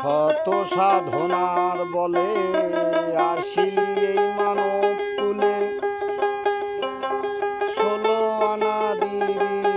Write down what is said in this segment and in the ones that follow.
শত সাধনার বলে আসিলি এই মানব কুলে। ষোলো আনা দিবি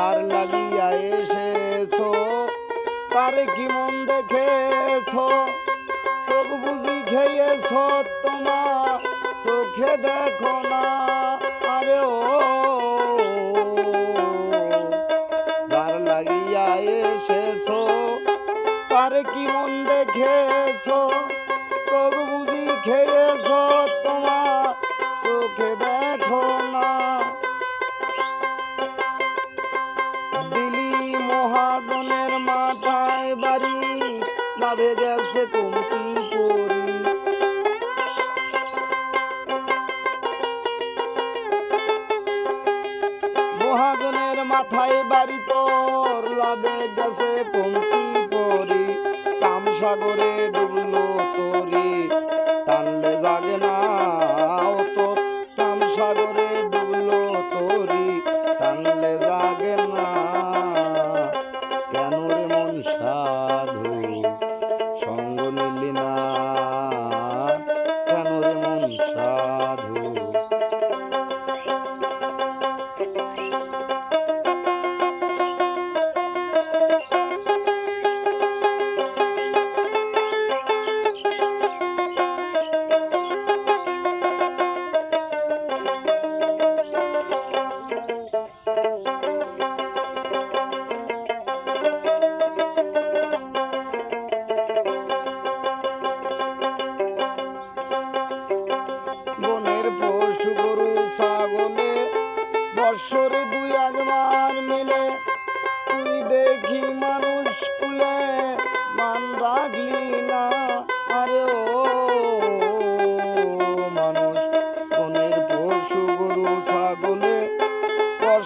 যার লাগিয়া এসেছ, তার কি মন দেখেছ? চোখ বুঝি খেয়েছো তোমার, চোখে দেখো না, আরে ও। যার লাগিয়া এসেছ, তার কি মন দেখেছ? মহাজনের মাথায় বাড়ি তোর লাভে গেছে কমতি করি। কাম সাগরে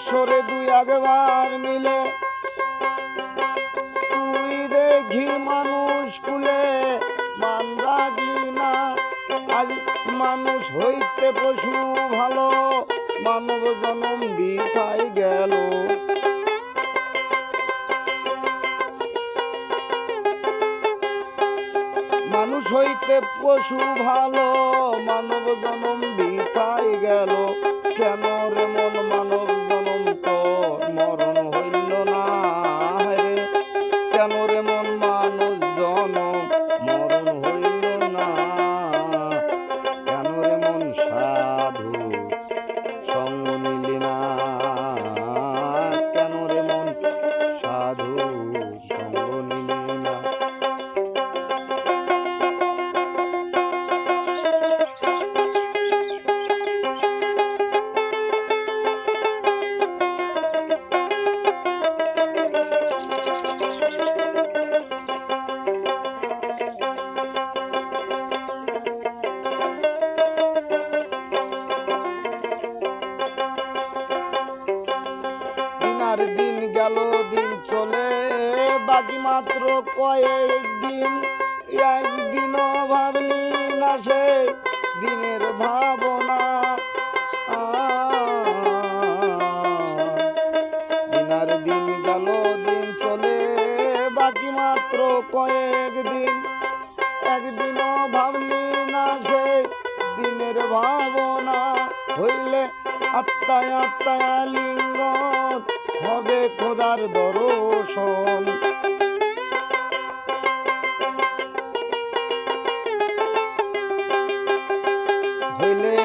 বৎসরে দুই একবার মিলে, তুই দেখি মানুষ কুলে মান রাখলি না। আজ মানুষ হইতে পশু ভালো, মানব জনম বিথাই গেল। মানুষ হইতে পশু ভালো, মানব জনম বিথাই গেল। কেন রে মন মানব কেন দিনার দিন গেল, দিন চলে। বাকি মাত্র কয়েক দিন, একদিনও ভাবলি না সে দিনের ভাবনা। দিনার দিন গেল, দিন চলে। বাকি মাত্র কয়েক দিন, একদিনও ভাবলি না সে দিনের ভাবনা। হইলে আত্মায় আত্মায় লিঙ্গন হবে খোদার দর্শন। হইলে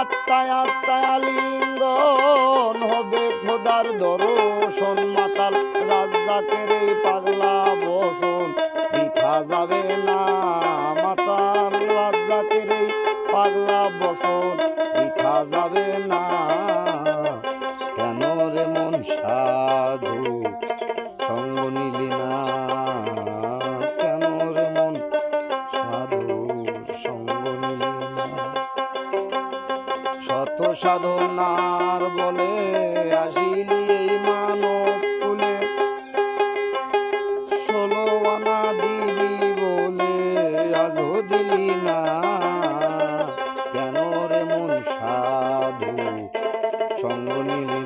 আত্মায় আত্মায় লিঙ্গন হবে খোদার দর্শন। মাতাল রাজাকের এই পাগলা বসন বিথা যাবে না। মাতাল রাজা রাজাকের এই পাগলা বছর বৃথা যাবে না। সাধু সঙ্গ নিলি না। কেন রে মন? সাধু সঙ্গ নিলি না। শত সাধনার বলে আসিলি এই মানব কুলে। ষোলো আনা দিবি বলে আজও দিলি না। কেন রে মন? সাধু সঙ্গ নিলি